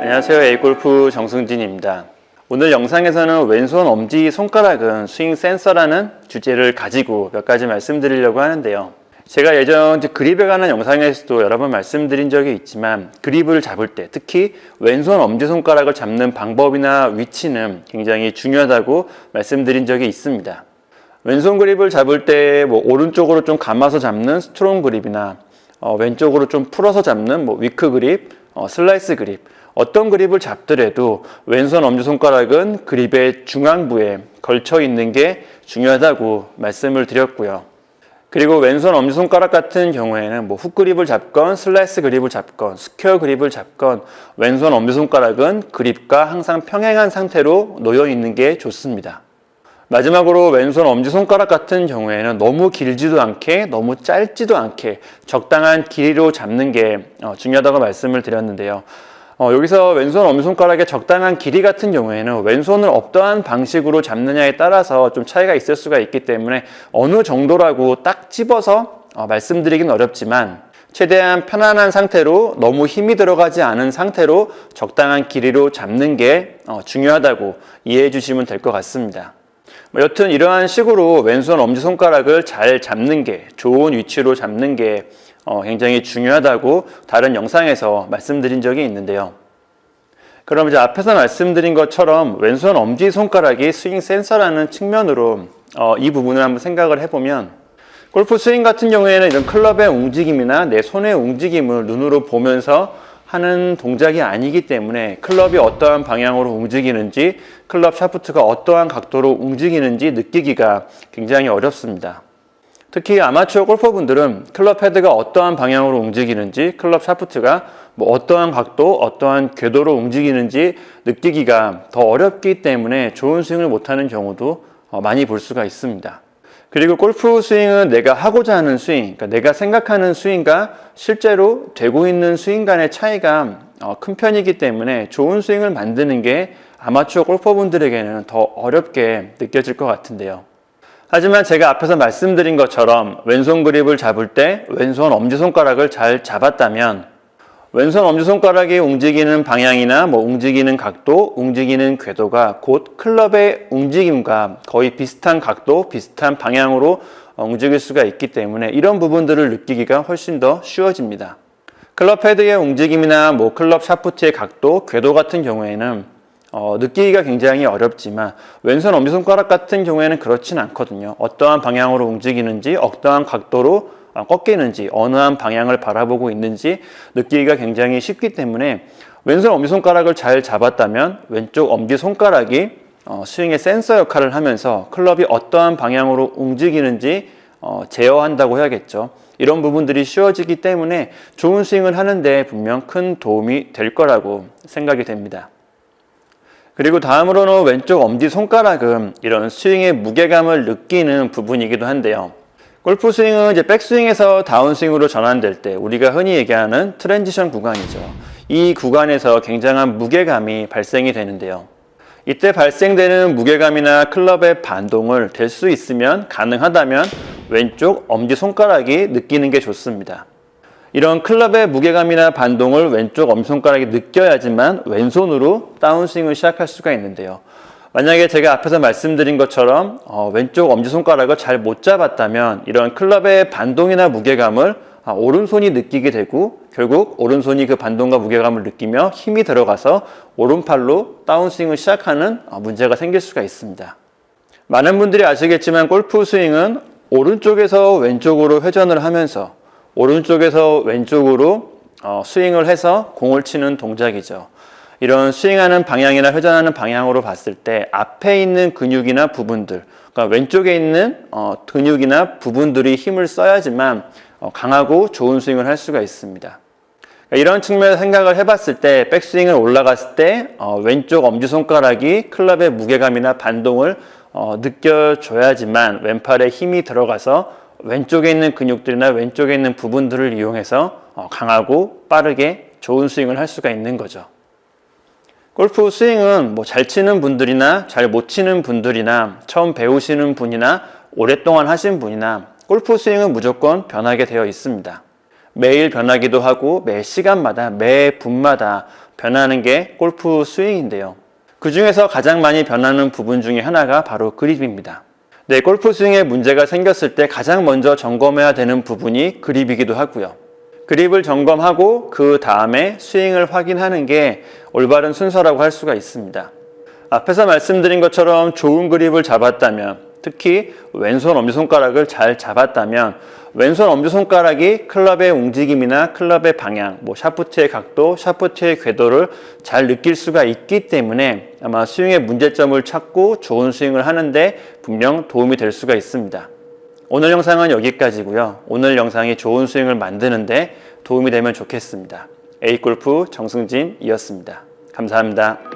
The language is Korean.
안녕하세요. A골프 정승진입니다. 오늘 영상에서는 왼손 엄지 손가락은 스윙 센서라는 주제를 가지고 몇 가지 말씀드리려고 하는데요. 제가 예전 그립에 관한 영상에서도 여러 번 말씀드린 적이 있지만 그립을 잡을 때 특히 왼손 엄지손가락을 잡는 방법이나 위치는 굉장히 중요하다고 말씀드린 적이 있습니다. 왼손 그립을 잡을 때 뭐 오른쪽으로 좀 감아서 잡는 스트롱 그립이나 어, 왼쪽으로 좀 풀어서 잡는 뭐 위크 그립, 어, 슬라이스 그립 어떤 그립을 잡더라도 왼손 엄지손가락은 그립의 중앙부에 걸쳐 있는 게 중요하다고 말씀을 드렸고요. 그리고 왼손 엄지손가락 같은 경우에는 뭐 훅 그립을 잡건 슬라이스 그립을 잡건 스퀘어 그립을 잡건 왼손 엄지손가락은 그립과 항상 평행한 상태로 놓여 있는 게 좋습니다. 마지막으로 왼손 엄지손가락 같은 경우에는 너무 길지도 않게 너무 짧지도 않게 적당한 길이로 잡는 게 어, 중요하다고 말씀을 드렸는데요. 어, 여기서 왼손 엄지손가락의 적당한 길이 같은 경우에는 왼손을 어떠한 방식으로 잡느냐에 따라서 좀 차이가 있을 수가 있기 때문에 어느 정도라고 딱 집어서 어, 말씀드리긴 어렵지만 최대한 편안한 상태로 너무 힘이 들어가지 않은 상태로 적당한 길이로 잡는 게 어, 중요하다고 이해해 주시면 될 것 같습니다. 뭐 여튼 이러한 식으로 왼손 엄지손가락을 잘 잡는 게 좋은 위치로 잡는 게 어, 굉장히 중요하다고 다른 영상에서 말씀드린 적이 있는데요. 그럼 이제 앞에서 말씀드린 것처럼 왼손 엄지 손가락이 스윙 센서라는 측면으로 어, 이 부분을 한번 생각을 해보면 골프 스윙 같은 경우에는 이런 클럽의 움직임이나 내 손의 움직임을 눈으로 보면서 하는 동작이 아니기 때문에 클럽이 어떠한 방향으로 움직이는지 클럽 샤프트가 어떠한 각도로 움직이는지 느끼기가 굉장히 어렵습니다. 특히 아마추어 골퍼분들은 클럽 헤드가 어떠한 방향으로 움직이는지 클럽 샤프트가 뭐 어떠한 각도, 어떠한 궤도로 움직이는지 느끼기가 더 어렵기 때문에 좋은 스윙을 못하는 경우도 어, 많이 볼 수가 있습니다. 그리고 골프 스윙은 내가 하고자 하는 스윙, 그러니까 내가 생각하는 스윙과 실제로 되고 있는 스윙 간의 차이가 어, 큰 편이기 때문에 좋은 스윙을 만드는 게 아마추어 골퍼분들에게는 더 어렵게 느껴질 것 같은데요. 하지만 제가 앞에서 말씀드린 것처럼 왼손 그립을 잡을 때 왼손 엄지손가락을 잘 잡았다면 왼손 엄지손가락이 움직이는 방향이나 뭐 움직이는 각도, 움직이는 궤도가 곧 클럽의 움직임과 거의 비슷한 각도, 비슷한 방향으로 움직일 수가 있기 때문에 이런 부분들을 느끼기가 훨씬 더 쉬워집니다. 클럽 헤드의 움직임이나 뭐 클럽 샤프트의 각도, 궤도 같은 경우에는 어, 느끼기가 굉장히 어렵지만 왼손 엄지손가락 같은 경우에는 그렇진 않거든요. 어떠한 방향으로 움직이는지, 어떠한 각도로 어, 꺾이는지, 어느 한 방향을 바라보고 있는지 느끼기가 굉장히 쉽기 때문에 왼손 엄지손가락을 잘 잡았다면 왼쪽 엄지손가락이 어, 스윙의 센서 역할을 하면서 클럽이 어떠한 방향으로 움직이는지 어, 제어한다고 해야겠죠. 이런 부분들이 쉬워지기 때문에 좋은 스윙을 하는데 분명 큰 도움이 될 거라고 생각이 됩니다. 그리고 다음으로는 왼쪽 엄지 손가락은 이런 스윙의 무게감을 느끼는 부분이기도 한데요. 골프 스윙은 이제 백스윙에서 다운스윙으로 전환될 때 우리가 흔히 얘기하는 트랜지션 구간이죠. 이 구간에서 굉장한 무게감이 발생이 되는데요. 이때 발생되는 무게감이나 클럽의 반동을 될 수 있으면 가능하다면 왼쪽 엄지 손가락이 느끼는 게 좋습니다. 이런 클럽의 무게감이나 반동을 왼쪽 엄지손가락이 느껴야지만 왼손으로 다운스윙을 시작할 수가 있는데요. 만약에 제가 앞에서 말씀드린 것처럼 어, 왼쪽 엄지손가락을 잘 못 잡았다면 이런 클럽의 반동이나 무게감을 아, 오른손이 느끼게 되고 결국 오른손이 그 반동과 무게감을 느끼며 힘이 들어가서 오른팔로 다운스윙을 시작하는 어, 문제가 생길 수가 있습니다. 많은 분들이 아시겠지만 골프 스윙은 오른쪽에서 왼쪽으로 회전을 하면서 오른쪽에서 왼쪽으로 어, 스윙을 해서 공을 치는 동작이죠. 이런 스윙하는 방향이나 회전하는 방향으로 봤을 때 앞에 있는 근육이나 부분들, 그러니까 왼쪽에 있는 어, 근육이나 부분들이 힘을 써야지만 어, 강하고 좋은 스윙을 할 수가 있습니다. 그러니까 이런 측면에서 생각을 해봤을 때 백스윙을 올라갔을 때 어, 왼쪽 엄지손가락이 클럽의 무게감이나 반동을 어, 느껴줘야지만 왼팔에 힘이 들어가서 왼쪽에 있는 근육들이나 왼쪽에 있는 부분들을 이용해서 어, 강하고 빠르게 좋은 스윙을 할 수가 있는 거죠. 골프 스윙은 뭐 잘 치는 분들이나 잘 못 치는 분들이나 처음 배우시는 분이나 오랫동안 하신 분이나 골프 스윙은 무조건 변하게 되어 있습니다. 매일 변하기도 하고 매 시간마다 매 분마다 변하는 게 골프 스윙인데요. 그 중에서 가장 많이 변하는 부분 중에 하나가 바로 그립입니다. 네, 골프 스윙에 문제가 생겼을 때 가장 먼저 점검해야 되는 부분이 그립이기도 하고요. 그립을 점검하고 그 다음에 스윙을 확인하는 게 올바른 순서라고 할 수가 있습니다. 앞에서 말씀드린 것처럼 좋은 그립을 잡았다면 특히 왼손 엄지손가락을 잘 잡았다면 왼손 엄지손가락이 클럽의 움직임이나 클럽의 방향, 뭐 샤프트의 각도, 샤프트의 궤도를 잘 느낄 수가 있기 때문에 아마 스윙의 문제점을 찾고 좋은 스윙을 하는데 분명 도움이 될 수가 있습니다. 오늘 영상은 여기까지고요. 오늘 영상이 좋은 스윙을 만드는데 도움이 되면 좋겠습니다. A골프 정승진이었습니다. 감사합니다.